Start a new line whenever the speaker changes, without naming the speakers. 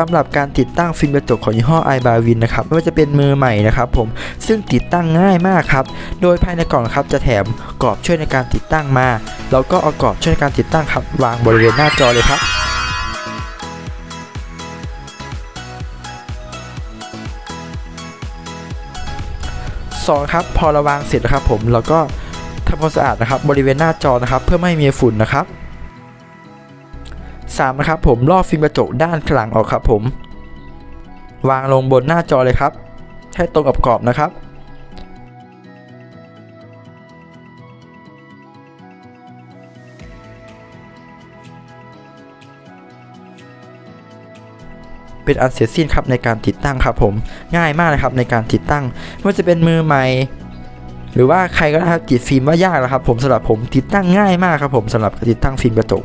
สำหรับการติดตั้งฟิล์มกระจกของยี่ห้อ i b a w i n นะครับไม่ว่าจะเป็นมือใหม่นะครับผมซึ่งติดตั้งง่ายมากครับโดยภายในกล่องครับจะแถมกรอบช่วยในการติดตั้งมา แล้วก็เอากรอบช่วยในการติดตั้งครับวางบริเวณหน้าจอเลยครับสองครับพอราวางเสร็จนะครับผมเราก็ทำความสะอาดนะครับบริเวณหน้าจอนะครับ เพื่อไม่ให้มีฝุ่นนะครับ 3นะครับผมลอกฟิล์มกระจกด้านข้างหลังออกครับผม วางลงบนหน้าจอเลยครับ ให้ตรงกับกรอบนะครับ เป็นอันเสร็จสิ้นครับในการติดตั้งครับผมง่ายมากเลยครับในการติดตั้งไม่ว่าจะเป็นมือใหม่หรือว่าใครก็ได้ครับติดฟิล์มว่ายากนะครับผมสำหรับผมติดตั้งง่ายมากครับผมสำหรับการติดตั้งฟิล์มกระจก